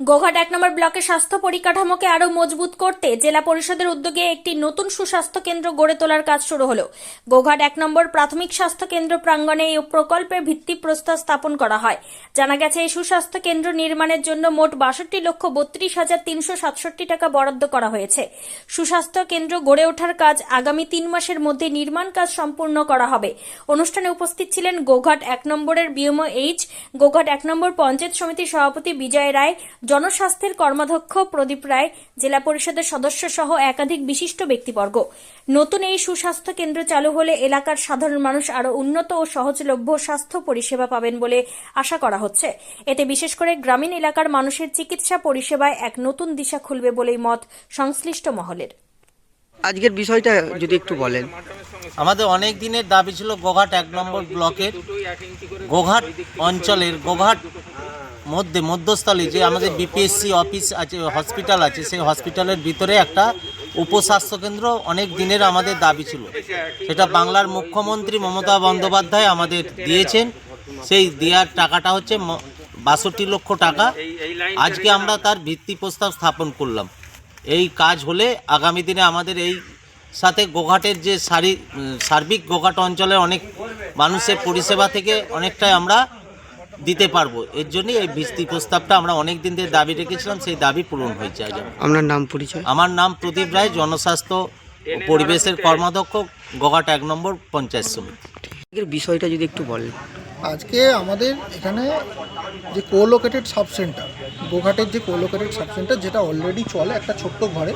গোঘাট এক নম্বর ব্লকে স্বাস্থ্য পরিকাঠামোকে আরও মজবুত করতে জেলা পরিষদের উদ্যোগে একটি নতুন সুস্বাস্থ্য কেন্দ্র গড়ে তোলার কাজ শুরু হলো। গোঘাট এক নম্বর প্রাথমিক স্বাস্থ্য কেন্দ্র প্রাঙ্গণে এই প্রকল্পের ভিত্তিপ্রস্তর স্থাপন করা হয়। জানা গেছে, এই সুস্বাস্থ্য কেন্দ্র নির্মাণের জন্য মোট বাষট্টি লক্ষ বত্রিশ হাজার তিনশো সাতষট্টি টাকা বরাদ্দ করা হয়েছে। সুস্বাস্থ্য কেন্দ্র গড়ে ওঠার কাজ আগামী তিন মাসের মধ্যে নির্মাণ কাজ সম্পূর্ণ করা হবে। অনুষ্ঠানে উপস্থিত ছিলেন গোঘাট এক নম্বরের বিএমও এইচ গোঘাট এক নম্বর পঞ্চায়েত সমিতির সভাপতি বিজয় রায় জনস্বাস্থ্যের কর্মাধ্যক্ষ প্রদীপ রায় জেলা পরিষদের সদস্য সহ একাধিক বিশিষ্ট ব্যক্তিবর্গ। নতুন এই সুস্বাস্থ্য কেন্দ্র চালু হলে এলাকার সাধারণ মানুষ আরও উন্নত ও সহজলভ্য স্বাস্থ্য পরিষেবা পাবেন বলে আশা করা হচ্ছে। এতে বিশেষ করে গ্রামীণ এলাকার মানুষের চিকিৎসা পরিষেবায় এক নতুন দিশা খুলবে বলেই মত সংশ্লিষ্ট মহলের। আজকের বিষয়টা যদি একটু বলেন। আমাদের অনেক দিনের দাবি ছিল গোঘাট এক নম্বর ব্লকের গোঘাট অঞ্চলের গোঘাট মধ্যে মধ্যস্থলে যে আমাদের বিপিএসসি অফিস আছে হসপিটাল আছে, সেই হসপিটালের ভিতরে একটা উপস্বাস্থ্য কেন্দ্র অনেক দিনের আমাদের দাবি ছিল। সেটা বাংলার মুখ্যমন্ত্রী মমতা বন্দ্যোপাধ্যায় আমাদের দিয়েছেন। সেই দেওয়ার টাকাটা হচ্ছে বাষট্টি লক্ষ টাকা। আজকে আমরা তার ভিত্তি প্রস্তাব স্থাপন করলাম। এই কাজ হলে আগামী দিনে আমাদের এই সাথে গোঘাটের যে সারি, সার্বিক গোঘাট অঞ্চলের অনেক মানুষের পরিষেবা থেকে অনেকটাই আমরা দিতে পারব। এর জন্যই এই ভিত্তি প্রস্তাবটা আমরা অনেক দিন ধরে দাবি রেখেছিলাম সেই দাবি পূরণ হয়েছে আজ আমার। আপনার নাম পরিচয়? আমার নাম প্রদীপ রায় জনস্বাস্থ্য ও পরিবেশের কর্মাধ্যক্ষ গোঘাট এক নম্বর পঞ্চায়েত সমিতি। বিষয়টা যদি একটু বলেন। আজকে আমাদের এখানে যে কোলোকেটেড সাব সেন্টার গোঘাটের যে কোলোকেটেড সাব সেন্টার যেটা অলরেডি চলে একটা ছোট্ট ঘরে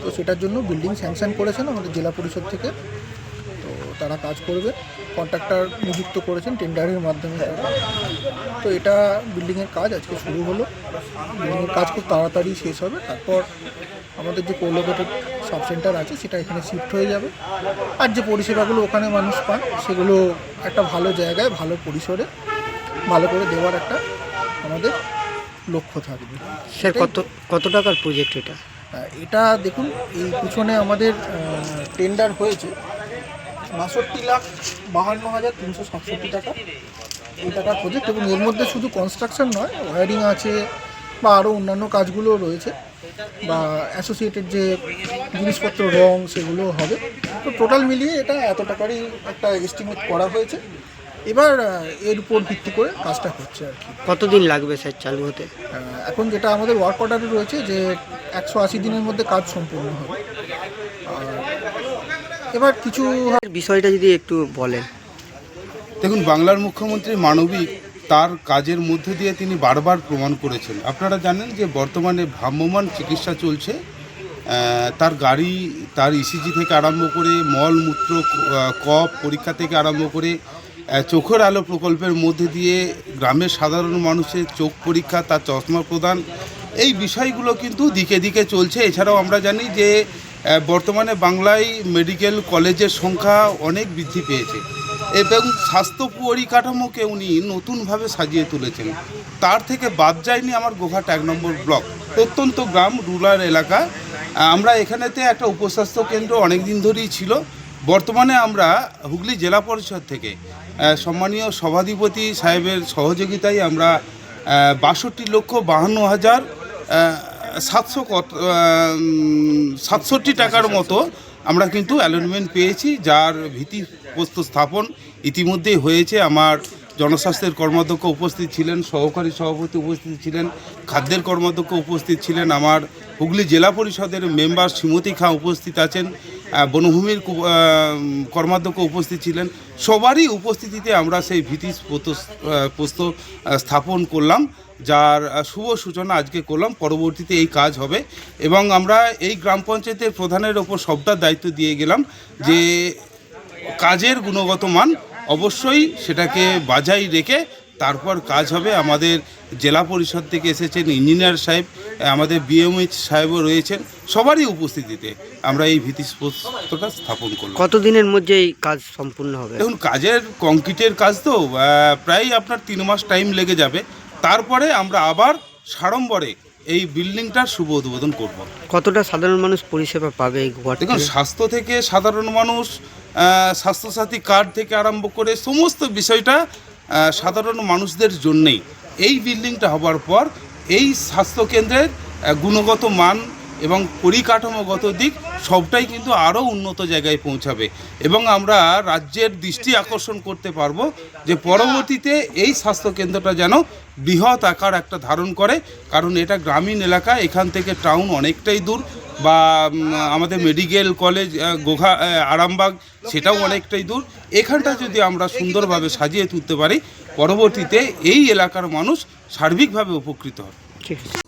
তো সেটার জন্য বিল্ডিং স্যাংশন করেছেন আমাদের জেলা পরিষদ থেকে। তারা কাজ করবে। কন্ট্রাক্টর নিযুক্ত করেছেন টেন্ডারের মাধ্যমে। তো এটা বিল্ডিংয়ের কাজ আজকে শুরু হলো। বিল্ডিংয়ের কাজ খুব তাড়াতাড়ি শেষ হবে। তারপর আমাদের যে কোলোকেটেড সাব সেন্টার আছে সেটা এখানে শিফট হয়ে যাবে। আর যে পরিষেবাগুলো ওখানে মানুষ পান সেগুলো একটা ভালো জায়গায় ভালো পরিসরে ভালো করে দেওয়ার একটা আমাদের লক্ষ্য থাকবে। স্যার কত কত টাকার প্রজেক্ট এটা? এটা দেখুন এই পিছনে আমাদের টেন্ডার হয়েছে বাষট্টি লাখ বাহান্ন হাজার তিনশো সাতষট্টি টাকা এই টাকার প্রজেক্ট এবং এর মধ্যে শুধু কনস্ট্রাকশন নয় ওয়ারিং আছে বা আরও অন্যান্য কাজগুলো রয়েছে বা অ্যাসোসিয়েটেড যে জিনিসপত্র রং সেগুলো হবে। তো টোটাল মিলিয়ে এটা এত টাকারই একটা এস্টিমেট করা হয়েছে। এবার এর উপর ভিত্তি করে কাজটা হচ্ছে আর কি। কতদিন লাগবে স্যার চালু হতে? এখন যেটা আমাদের ওয়ার্ক অর্ডারে রয়েছে যে একশো আশি দিনের মধ্যে কাজ সম্পূর্ণ হবে। এবার কিছু বিষয়টা যদি একটু বলেন। দেখুন বাংলার মুখ্যমন্ত্রী মানবিক তার কাজের মধ্যে দিয়ে তিনি বারবার প্রমাণ করেছেন। আপনারা জানেন যে বর্তমানে ভ্রাম্যমাণ চিকিৎসা চলছে। তার গাড়ি তার ইসিজি থেকে আরম্ভ করে মল মূত্র আহ, কফ পরীক্ষা থেকে আরম্ভ করে চোখের আলো প্রকল্পের মধ্যে দিয়ে গ্রামের সাধারণ মানুষের চোখ পরীক্ষা তার চশমা প্রদান এই বিষয়গুলো কিন্তু দিকে দিকে চলছে। এছাড়াও আমরা জানি যে বর্তমানে বাংলায় মেডিকেল কলেজের সংখ্যা অনেক বৃদ্ধি পেয়েছে এবং স্বাস্থ্য পরিকাঠামোকে উনি নতুনভাবে সাজিয়ে তুলেছেন। তার থেকে বাদ যায়নি আমার গোঘাট এক নম্বর ব্লক। প্রত্যন্ত গ্রাম, রুরাল এলাকা। আমরা এখানেতে একটা উপস্বাস্থ্য কেন্দ্র অনেক দিন ধরেই ছিল। বর্তমানে আমরা হুগলি জেলা পরিষদ থেকে সম্মানীয় সভাধিপতি সাহেবের সহযোগিতায় আমরা বাষট্টি লক্ষ বাহান্ন হাজার সাতশো কত সাতষট্টি টাকার মতো আমরা কিন্তু অ্যালটমেন্ট পেয়েছি, যার ভিত্তি প্রস্তুত স্থাপন ইতিমধ্যেই হয়েছে। আমার জনস্বাস্থ্যের কর্মাধ্যক্ষ উপস্থিত ছিলেন, সহকারী সভাপতি উপস্থিত ছিলেন, খাদ্যের কর্মাধ্যক্ষ উপস্থিত ছিলেন, আমার হুগলি জেলা পরিষদের মেম্বার শ্রীমতী খাঁ উপস্থিত আছেন। বনভূমির কর্মাধ্যক্ষ উপস্থিত ছিলেন। সবারই উপস্থিতিতে আমরা সেই ভীতি পোস্ত স্থাপন করলাম, যার শুভ সূচনা আজকে করলাম। পরবর্তীতে এই কাজ হবে এবং আমরা এই গ্রাম পঞ্চায়েতের প্রধানের ওপর সবটার দায়িত্ব দিয়ে গেলাম যে কাজের গুণগত মান অবশ্যই সেটাকে বাজাই রেখে তারপর কাজ হবে। আমাদের জেলা পরিষদ থেকে এসেছেন ইঞ্জিনিয়ার সাহেব আমাদের বিএমএইচ সাহেবও রয়েছেন সবারই উপস্থিতিতে আমরা এই ভিত্তিপ্রস্তরটা স্থাপন করলাম। কতদিনের মধ্যে এই কাজ সম্পূর্ণ হবে? দেখুন কাজের কংক্রিটের কাজ তো প্রায় আপনার তিন মাস টাইম লেগে যাবে। তারপরে আমরা আবার সাড়ম্বরে এই বিল্ডিংটার শুভ উদ্বোধন করব। কতটা সাধারণ মানুষ পরিষেবা পাবে এই দেখুন স্বাস্থ্য থেকে সাধারণ মানুষ স্বাস্থ্যসাথী কার্ড থেকে আরম্ভ করে সমস্ত বিষয়টা সাধারণ মানুষদের জন্যেই এই বিল্ডিংটা হবার পর এই স্বাস্থ্যকেন্দ্রের গুণগত মান এবং পরিকাঠামোগত দিক সবটাই কিন্তু আরও উন্নত জায়গায় পৌঁছাবে। এবং আমরা রাজ্যের দৃষ্টি আকর্ষণ করতে পারব যে পরবর্তীতে এই স্বাস্থ্যকেন্দ্রটা যেন বৃহৎ আকার একটা ধারণ করে, কারণ এটা গ্রামীণ এলাকা, এখান থেকে টাউন অনেকটাই দূর বা আমাদের মেডিকেল কলেজ গোঘা আরামবাগ, সেটাও অনেকটাই দূর। এখানটা যদি আমরা সুন্দরভাবে সাজিয়ে তুলতে পারি, পরবর্তীতে এই এলাকার মানুষ সার্বিকভাবে উপকৃত হবে। ঠিক আছে।